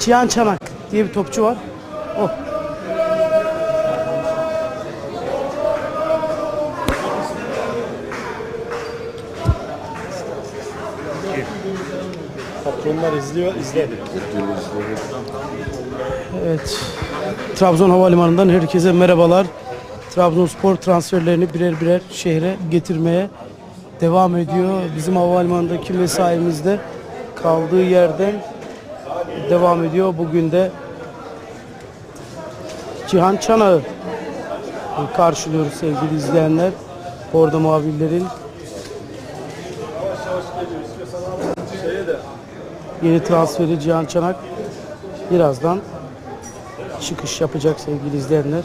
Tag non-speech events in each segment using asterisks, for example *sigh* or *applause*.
Cihan Çanak diye bir topçu var. O. Patronlar izliyor, izledi. Evet. Trabzon Havalimanı'ndan herkese merhabalar. Trabzonspor transferlerini birer birer şehre getirmeye devam ediyor. Bizim havalimanındaki mesaimizde kaldığı yerden devam ediyor. Bugün de Cihan Çanak'ı karşılıyoruz sevgili izleyenler. Orada muhabirlerin yeni transferi Cihan Çanak birazdan çıkış yapacak sevgili izleyenler.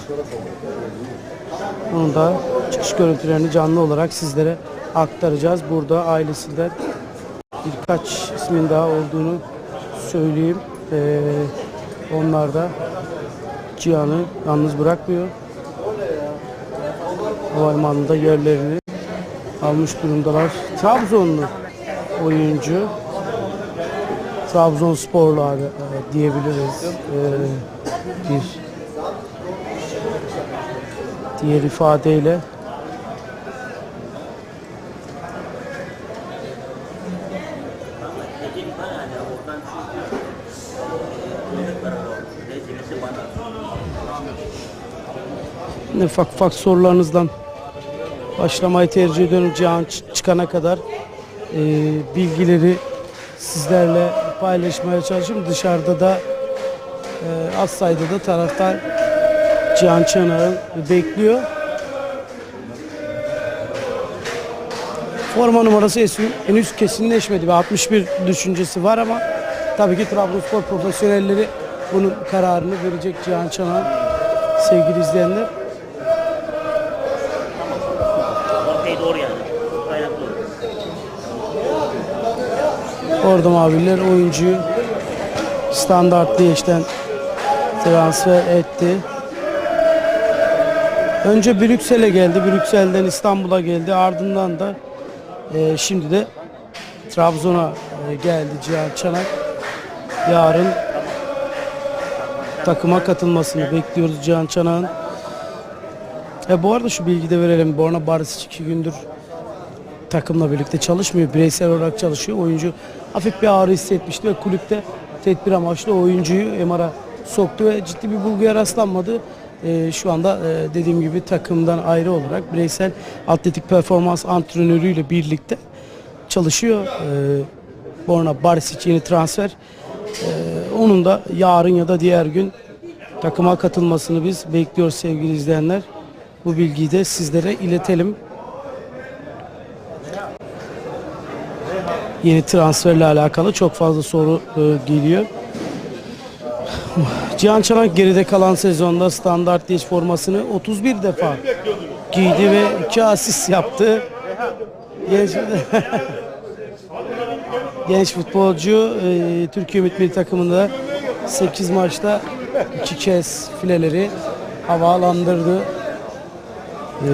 Onun da çıkış görüntülerini canlı olarak sizlere aktaracağız. Burada ailesinden birkaç ismin daha olduğunu söyleyeyim. Ee, onlar da Cihan'ı yalnız bırakmıyor. Havalimanında yerlerini almış durumdalar. Trabzonlu oyuncu. Trabzonsporlu abi e, diyebiliriz. E, bir diğer ifadeyle ufak ufak sorularınızdan başlamayı tercih ediyorum Cihan çıkana kadar e, bilgileri sizlerle paylaşmaya çalışıyorum. Dışarıda da e, az sayıda da taraftar Cihan Çanar'ı bekliyor. Forma numarası henüz kesinleşmedi. Bir 61 düşüncesi var ama tabii ki Trabzonspor profesyonelleri bunun kararını verecek Cihan Çanar sevgili izleyenler. Orada muhabirler oyuncuyu standart işten transfer etti. Önce Brüksel'e geldi. Brüksel'den İstanbul'a geldi. Ardından da e, şimdi de Trabzon'a e, geldi Cihan Çanak. Yarın takıma katılmasını bekliyoruz Cihan Çanak'ın. E, bu arada şu bilgi de verelim. Borna Barisic iki gündür takımla birlikte çalışmıyor. Bireysel olarak çalışıyor. Oyuncu hafif bir ağrı hissetmişti ve kulüpte tedbir amaçlı oyuncuyu MR'a soktu ve ciddi bir bulguya rastlanmadı. Ee, şu anda e, dediğim gibi takımdan ayrı olarak bireysel atletik performans antrenörüyle birlikte çalışıyor. Ee, Borna Barisic yeni transfer. Ee, onun da yarın ya da diğer gün takıma katılmasını biz bekliyoruz sevgili izleyenler. Bu bilgiyi de sizlere iletelim. Yeni transferle alakalı çok fazla soru e, geliyor. Cihan Çanak geride kalan sezonda standart diş formasını 31 defa giydi ve 2 asist yaptı. Genç, *laughs* genç futbolcu e, Türkiye Ümit Milli Takımı'nda 8 maçta 2 kez fileleri havalandırdı. E,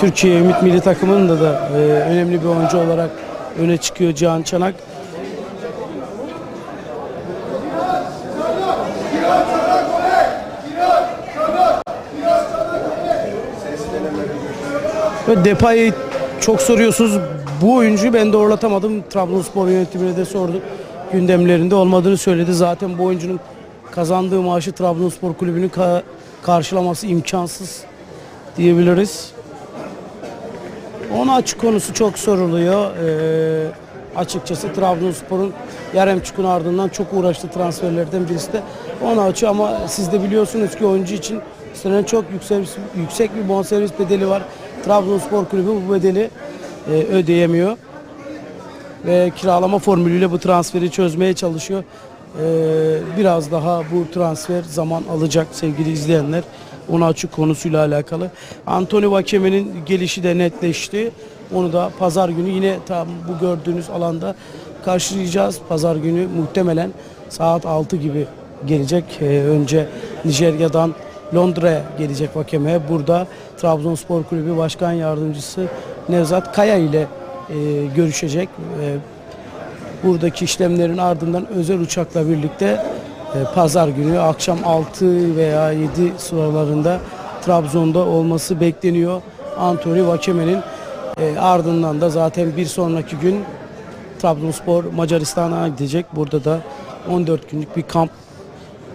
Türkiye Ümit Milli Takımı'nda da e, önemli bir oyuncu olarak öne çıkıyor Cihan Çanak. Ve Depay'ı çok soruyorsunuz. Bu oyuncuyu ben doğrulatamadım. Trabzonspor yönetimine de sorduk. Gündemlerinde olmadığını söyledi. Zaten bu oyuncunun kazandığı maaşı Trabzonspor kulübünün ka- karşılaması imkansız diyebiliriz. Ona açık konusu çok soruluyor. Ee, açıkçası Trabzonspor'un Yaremçuk'un ardından çok uğraştı transferlerden birisi de onu açıyor ama siz de biliyorsunuz ki oyuncu için istenen çok yüksek, yüksek bir bonservis bedeli var. Trabzonspor kulübü bu bedeli e, ödeyemiyor ve kiralama formülüyle bu transferi çözmeye çalışıyor. Ee, biraz daha bu transfer zaman alacak sevgili izleyenler. Onu açık konusuyla alakalı. Anthony Vakeme'nin gelişi de netleşti. Onu da pazar günü yine tam bu gördüğünüz alanda karşılayacağız. Pazar günü muhtemelen saat 6 gibi gelecek. Ee, önce Nijerya'dan Londra'ya gelecek Vakeme. Burada Trabzonspor Kulübü Başkan Yardımcısı Nevzat Kaya ile e, görüşecek. E, buradaki işlemlerin ardından özel uçakla birlikte pazar günü akşam 6 veya 7 sıralarında Trabzon'da olması bekleniyor. Anthony Vakeme'nin e, ardından da zaten bir sonraki gün Trabzonspor Macaristan'a gidecek. Burada da 14 günlük bir kamp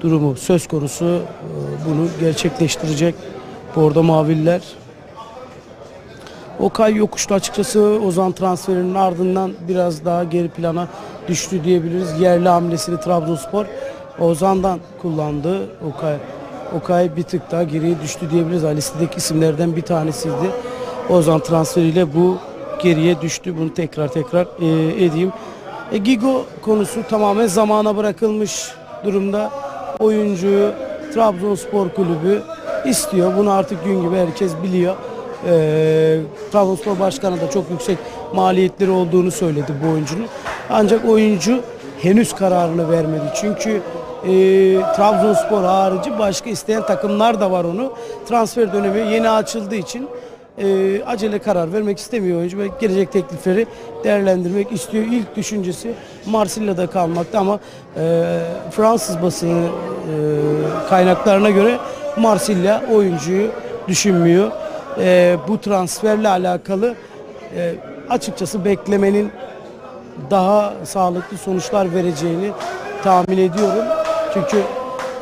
durumu söz konusu. E, Bunu gerçekleştirecek Bordo Maviller. Okay yokuştu açıkçası Ozan transferinin ardından biraz daha geri plana düştü diyebiliriz. Yerli hamlesini Trabzonspor Ozan'dan kullandı. Okay, Okay bir tık daha geriye düştü diyebiliriz. Listedeki isimlerden bir tanesiydi. Ozan transferiyle bu geriye düştü. Bunu tekrar tekrar e, edeyim. E, Gigo konusu tamamen zamana bırakılmış durumda. Oyuncuyu Trabzonspor Kulübü istiyor. Bunu artık gün gibi herkes biliyor. Ee, Trabzonspor Başkanı da çok yüksek maliyetleri olduğunu söyledi bu oyuncunun. Ancak oyuncu henüz kararını vermedi. Çünkü e, Trabzonspor harici başka isteyen takımlar da var onu. Transfer dönemi yeni açıldığı için e, acele karar vermek istemiyor oyuncu ve gelecek teklifleri değerlendirmek istiyor. İlk düşüncesi Marsilya'da kalmakta ama e, Fransız basını e, kaynaklarına göre Marsilya oyuncuyu düşünmüyor. E, bu transferle alakalı e, açıkçası beklemenin daha sağlıklı sonuçlar vereceğini tahmin ediyorum. Çünkü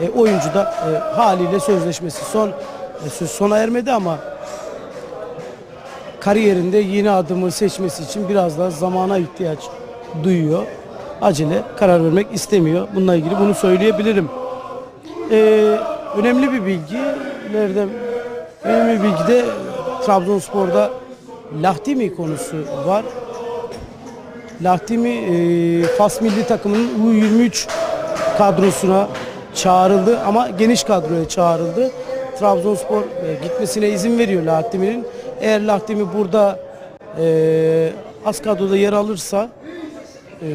e, oyuncu da e, haliyle sözleşmesi son e, söz sona ermedi ama kariyerinde yeni adımı seçmesi için biraz daha zamana ihtiyaç duyuyor. Acele karar vermek istemiyor. Bununla ilgili bunu söyleyebilirim. Ee, önemli bir bilgi. Nereden? Önemli bir bilgi de Trabzonspor'da Lahtimi konusu var. Lahtimi e, Fas milli takımının U23 kadrosuna çağrıldı ama geniş kadroya çağrıldı. Trabzonspor e, gitmesine izin veriyor Lahtimi'nin. Eğer Lahtimi burada e, az kadroda yer alırsa e,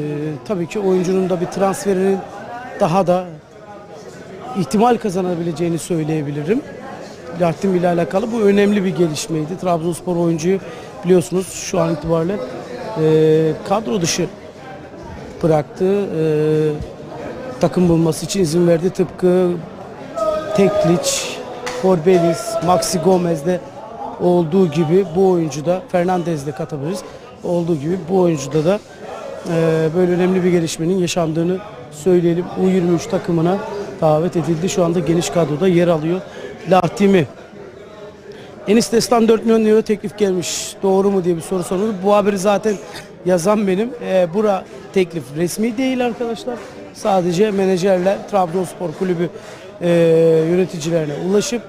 tabii ki oyuncunun da bir transferinin daha da ihtimal kazanabileceğini söyleyebilirim. Lahtim ile alakalı bu önemli bir gelişmeydi. Trabzonspor oyuncuyu biliyorsunuz şu an itibariyle e, kadro dışı bıraktı. E, takım bulması için izin verdi. Tıpkı Teklic, Corbelis, Maxi Gomez'de olduğu gibi bu oyuncuda Fernandez'de katabiliriz. Olduğu gibi bu oyuncuda da e, böyle önemli bir gelişmenin yaşandığını söyleyelim. U23 takımına davet edildi. Şu anda geniş kadroda yer alıyor. Lahtimi. Enis Destan 4 milyon euro teklif gelmiş. Doğru mu diye bir soru soruldu. Bu haberi zaten yazan benim. E, bura teklif resmi değil arkadaşlar. Sadece menajerler Trabzonspor Kulübü e, yöneticilerine ulaşıp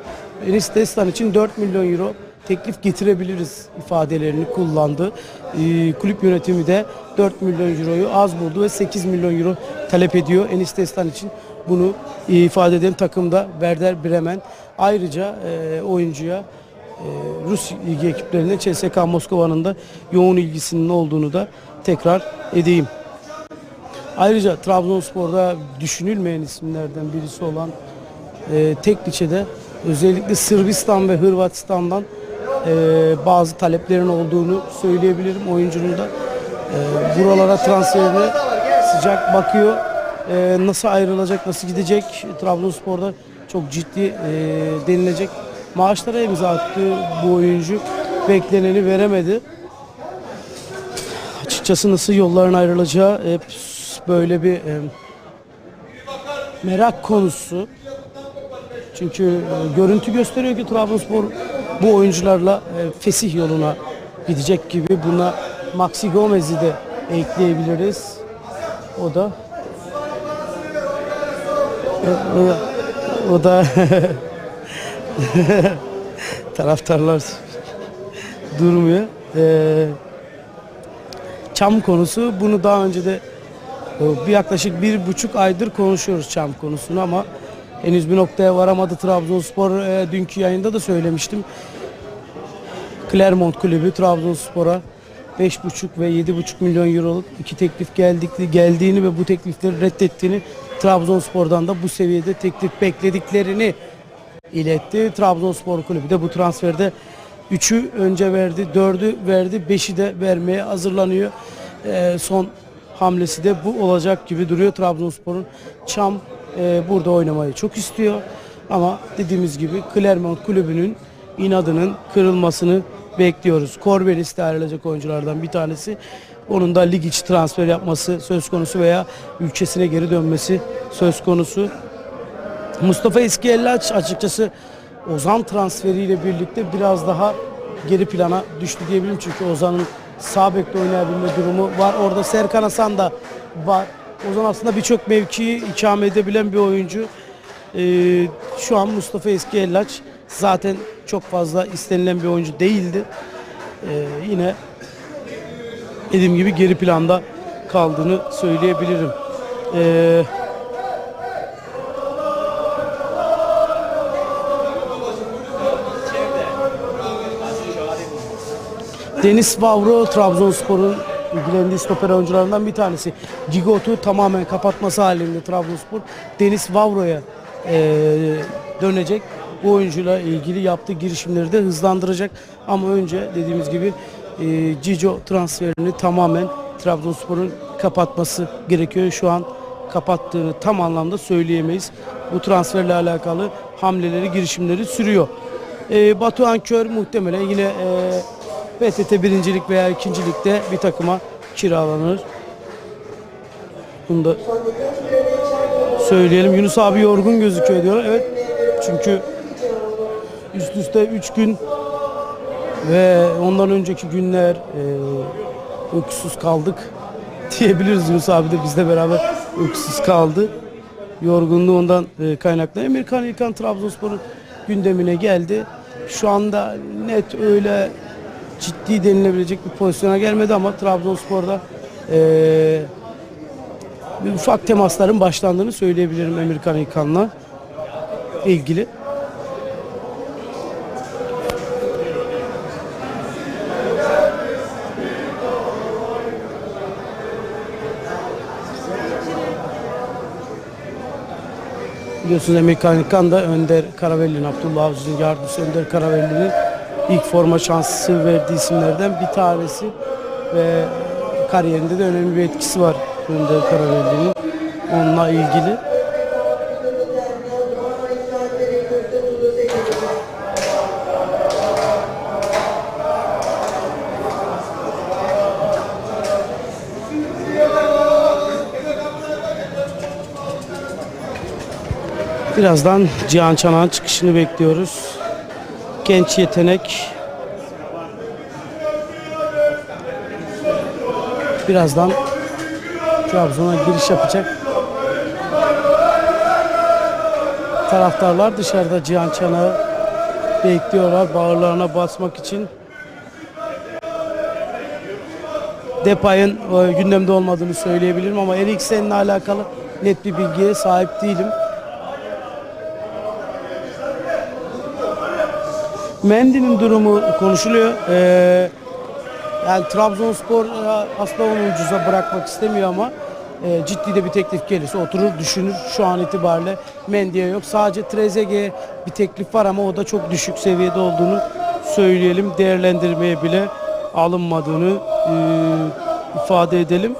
Enis Destan için 4 milyon euro teklif getirebiliriz ifadelerini kullandı. E, kulüp yönetimi de 4 milyon euroyu az buldu ve 8 milyon euro talep ediyor Enis Destan için. Bunu ifade eden takımda Werder Bremen. Ayrıca e, oyuncuya e, Rus ligi ekiplerinde CSK Moskova'nın da yoğun ilgisinin olduğunu da tekrar edeyim. Ayrıca Trabzonspor'da düşünülmeyen isimlerden birisi olan e, Tekliçe'de özellikle Sırbistan ve Hırvatistan'dan e, bazı taleplerin olduğunu söyleyebilirim. Oyuncunun da e, buralara transferine sıcak bakıyor. E, nasıl ayrılacak, nasıl gidecek Trabzonspor'da çok ciddi e, denilecek maaşlara imza attı bu oyuncu. Bekleneni veremedi. Açıkçası nasıl yolların ayrılacağı hep böyle bir e, merak konusu. Çünkü e, görüntü gösteriyor ki Trabzonspor bu oyuncularla e, fesih yoluna gidecek gibi. Buna Maxi Gomez'i de ekleyebiliriz. O da o, o- o da *laughs* taraftarlar durmuyor. Ee, çam konusu bunu daha önce de e, bir yaklaşık bir buçuk aydır konuşuyoruz çam konusunu ama henüz bir noktaya varamadı Trabzonspor. E, dünkü yayında da söylemiştim. Clermont Kulübü Trabzonspor'a 5,5 ve 7,5 milyon euroluk iki teklif geldik, geldiğini ve bu teklifleri reddettiğini Trabzonspor'dan da bu seviyede teklif beklediklerini iletti. Trabzonspor Kulübü de bu transferde 3'ü önce verdi, 4'ü verdi, 5'i de vermeye hazırlanıyor. Ee, son hamlesi de bu olacak gibi duruyor. Trabzonspor'un Çam e, burada oynamayı çok istiyor. Ama dediğimiz gibi Clermont kulübünün inadının kırılmasını bekliyoruz. Corbelis de ayrılacak oyunculardan bir tanesi. Onun da lig içi transfer yapması söz konusu veya ülkesine geri dönmesi söz konusu. Mustafa Eskiyellaç açıkçası Ozan transferiyle birlikte biraz daha geri plana düştü diyebilirim. Çünkü Ozan'ın sağ bekte oynayabilme durumu var. Orada Serkan Hasan da var. Ozan aslında birçok mevkiyi ikame edebilen bir oyuncu. Ee, şu an Mustafa Eskiyellaç zaten çok fazla istenilen bir oyuncu değildi. Ee, yine dediğim gibi geri planda kaldığını söyleyebilirim. Ee, Deniz Vavro Trabzonspor'un ilgilendiği stoper oyuncularından bir tanesi. Gigot'u tamamen kapatması halinde Trabzonspor Deniz Vavro'ya eee, dönecek. Bu oyuncuyla ilgili yaptığı girişimleri de hızlandıracak. Ama önce dediğimiz gibi eee Cico transferini tamamen Trabzonspor'un kapatması gerekiyor. Şu an kapattığını tam anlamda söyleyemeyiz. Bu transferle alakalı hamleleri, girişimleri sürüyor. Eee Batuhan Kör muhtemelen yine eee PTT birincilik veya ikincilikte bir takıma kiralanır. Bunu da söyleyelim. Yunus abi yorgun gözüküyor diyorlar. Evet. Çünkü üst üste 3 gün ve ondan önceki günler e, uykusuz kaldık *laughs* diyebiliriz. Yunus abi de bizle beraber uykusuz kaldı. Yorgunluğu ondan e, kaynaklı. Amerikan İlkan Trabzonspor'un gündemine geldi. Şu anda net öyle ciddi denilebilecek bir pozisyona gelmedi ama Trabzonspor'da eee bir ufak temasların başlandığını söyleyebilirim Amerikan İlkan'la ilgili. Biliyorsunuz Amerikan İlkan da Önder Karavelli'nin, Abdullah Avcı'nın yardımcısı Önder Karavelli'nin ilk forma şansı verdiği isimlerden bir tanesi ve kariyerinde de önemli bir etkisi var Önder Karavelli'nin onunla ilgili. Birazdan Cihan Çanak'ın çıkışını bekliyoruz. Genç yetenek. Birazdan Trabzon'a giriş yapacak. Taraftarlar dışarıda Cihan Çanak'ı bekliyorlar bağırlarına basmak için. Depay'ın e, gündemde olmadığını söyleyebilirim ama Eriksen'le alakalı net bir bilgiye sahip değilim. Mendy'nin durumu konuşuluyor. Ee, yani Trabzonspor e, aslında onu ucuza bırakmak istemiyor ama e, ciddi de bir teklif gelirse oturur düşünür. Şu an itibariyle Mendy'ye yok. Sadece Trezeguet'e bir teklif var ama o da çok düşük seviyede olduğunu söyleyelim. Değerlendirmeye bile alınmadığını e, ifade edelim.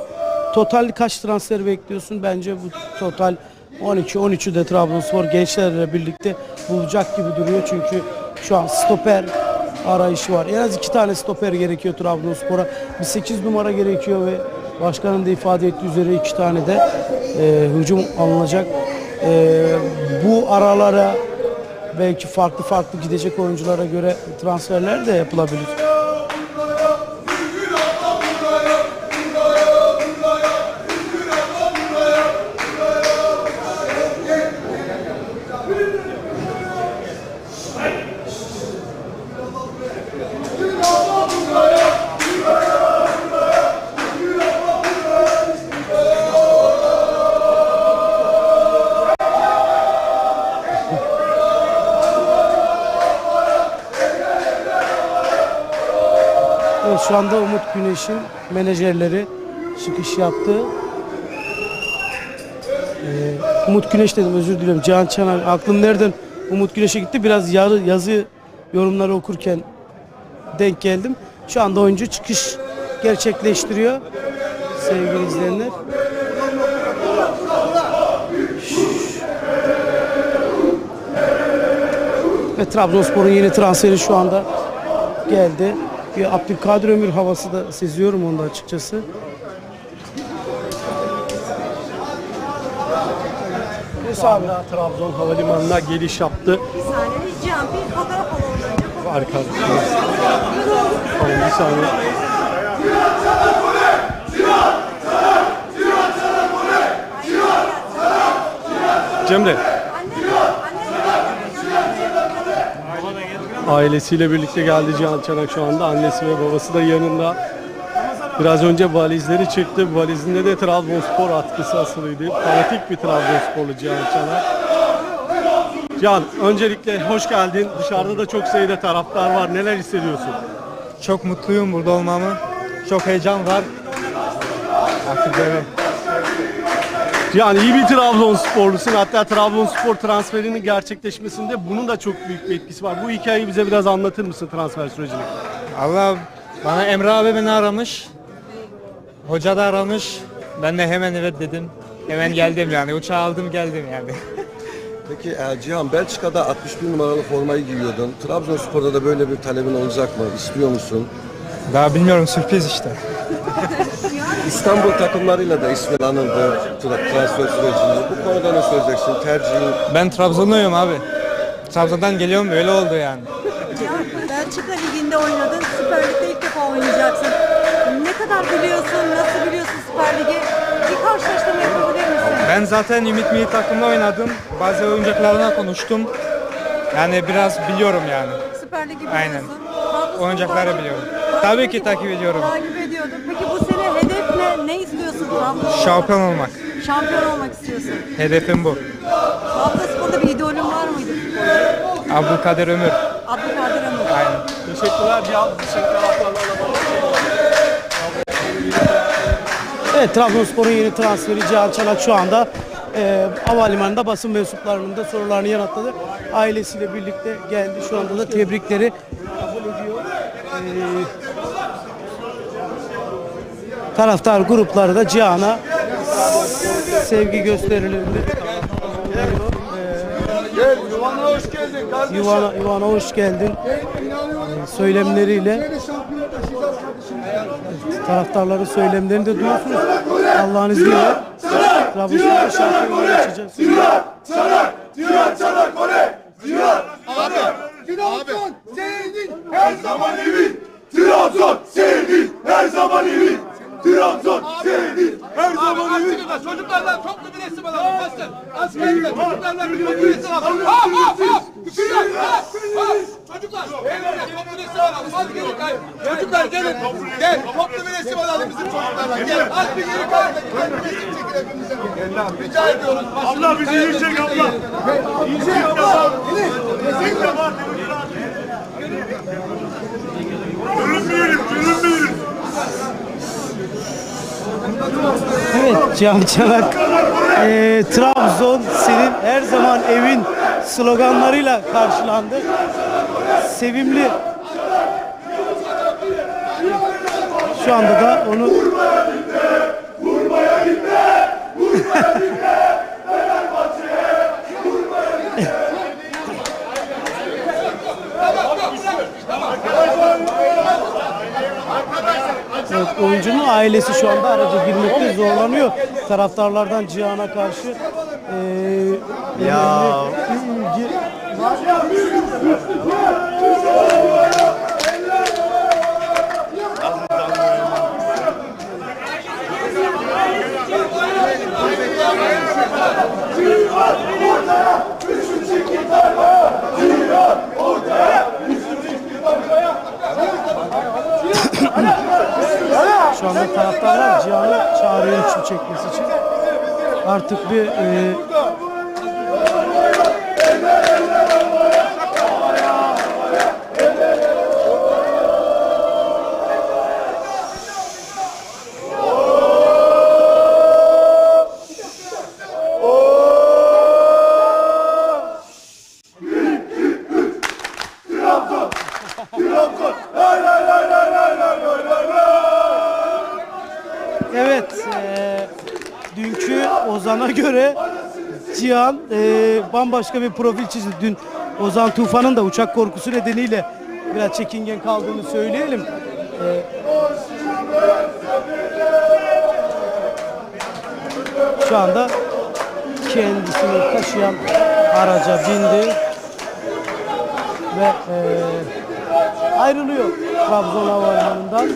Total kaç transfer bekliyorsun? Bence bu total 12-13'ü de Trabzonspor gençlerle birlikte bulacak gibi duruyor. Çünkü şu an stoper arayışı var. En az iki tane stoper gerekiyor Trabzonspor'a. Bir 8 numara gerekiyor ve başkanın da ifade ettiği üzere iki tane de e, hücum alınacak. E, bu aralara belki farklı farklı gidecek oyunculara göre transferler de yapılabilir. Şu anda Umut Güneş'in menajerleri çıkış yaptı. Ee, Umut Güneş dedim özür diliyorum. Cihan Çanak aklım nereden Umut Güneş'e gitti. Biraz yarı, yazı yorumları okurken denk geldim. Şu anda oyuncu çıkış gerçekleştiriyor. sevgili izleyenler. Ve Trabzonspor'un yeni transferi şu anda geldi. Bir Abdülkadir Ömür havası da seziyorum onda açıkçası. Sonra Trabzon Havalimanı'na geliş yaptı. Bir saniye ricam bir fotoğraf alalım. Harika. Tamam bir saniye. Cemre. Ailesiyle birlikte geldi Cihan Çanak şu anda. Annesi ve babası da yanında. Biraz önce valizleri çıktı. Valizinde de Trabzonspor atkısı asılıydı. Fanatik bir Trabzonsporlu Cihan Çanak. Can, öncelikle hoş geldin. Dışarıda da çok sayıda taraftar var. Neler hissediyorsun? Çok mutluyum burada olmamı. Çok heyecan var. Artık böyle. Yani iyi bir Trabzonsporlusun. Hatta Trabzonspor transferinin gerçekleşmesinde bunun da çok büyük bir etkisi var. Bu hikayeyi bize biraz anlatır mısın transfer sürecini? Allah bana Emre abi beni aramış. Hoca da aramış. Ben de hemen evet dedim. Hemen geldim yani. Uçağı aldım geldim yani. *laughs* Peki e, Cihan Belçika'da 61 numaralı formayı giyiyordun. Trabzonspor'da da böyle bir talebin olacak mı? İstiyor musun? Daha bilmiyorum sürpriz işte. *laughs* İstanbul takımlarıyla da ismin anıldı tra- transfer sürecinde. Bu konuda ne söyleyeceksin? Tercihin Ben Trabzonluyum abi. Trabzon'dan geliyorum öyle oldu yani. Ya Belçika Ligi'nde oynadın, Süper Lig'de ilk defa oynayacaksın. Ne kadar biliyorsun, nasıl biliyorsun Süper Lig'i? Bir karşılaştırma yapabilir misin? Ben zaten Ümit Milli takımda oynadım. Bazı oyuncaklarına konuştum. Yani biraz biliyorum yani. Süper Lig'i biliyorsun. Aynen. Trabzonspor Oyuncakları biliyorum. Tabii ki takip ediyorum. Takip Şampiyon olmak. Şampiyon olmak istiyorsun. Hedefim bu. Trabzonspor'da bir idolün var mıydı futbolcu? Abdülkadir Ömür. Abdülkadir Ömür. Aynen. Teşekkürler Cihan. Teşekkürler. Taraftarlarla Evet Trabzonspor'un yeni transferi Cihan Çanak şu anda e, havalimanında basın mensuplarının da sorularını yanıtladı. Ailesiyle birlikte geldi. Şu anda da tebrikleri kabul ediyor. E, taraftar grupları da Cihan'a sevgi gösterilerinde Yuvana hoş geldin kardeşim. Yuvana, Yuvana hoş geldin e, söylemleriyle taraftarların söylemlerini de duyuyorsunuz. Allah'ın izniyle Trabzonspor'da şampiyonluğa geçeceğiz. Trabzon senin her zaman evin. Trabzon senin her zaman evin. Trabzon senin her zaman evin. Çocuklardan toplu bir resim alalım. Bastır. Askerinde çocuklardan bir toplu resim alalım. Küfürler. Hop hop. Çocuklar. Elinde toplu resim alalım. Gelin kay. Çocuklar gelin. Gel. Toplu bir resim alalım bizim çocuklarla. Gel. Hadi bir geri kay. Resim çekin hepimize. Rica ediyoruz. Abla bizi yiyecek abla. Yiyecek abla. Yiyecek abla. Görünmeyelim, görünmeyelim. Evet Cihan Çanak e, Trabzon senin her zaman evin sloganlarıyla karşılandı. Sevimli şu anda da onu *laughs* Evet, oyuncunun ailesi şu anda araca girmekte zorlanıyor. Taraftarlardan Cihan'a karşı eee ya. ilgi Şu anda taraftarlar Cihan'ı çağırıyor üçlü çekmesi için. Artık bir e, Evet, Ozan'a göre Cihan e, bambaşka bir profil çizdi. Dün Ozan Tufan'ın da uçak korkusu nedeniyle biraz çekingen kaldığını söyleyelim. E, şu anda kendisini taşıyan araca bindi ve e, ayrılıyor Trabzon Havalimanı'ndan.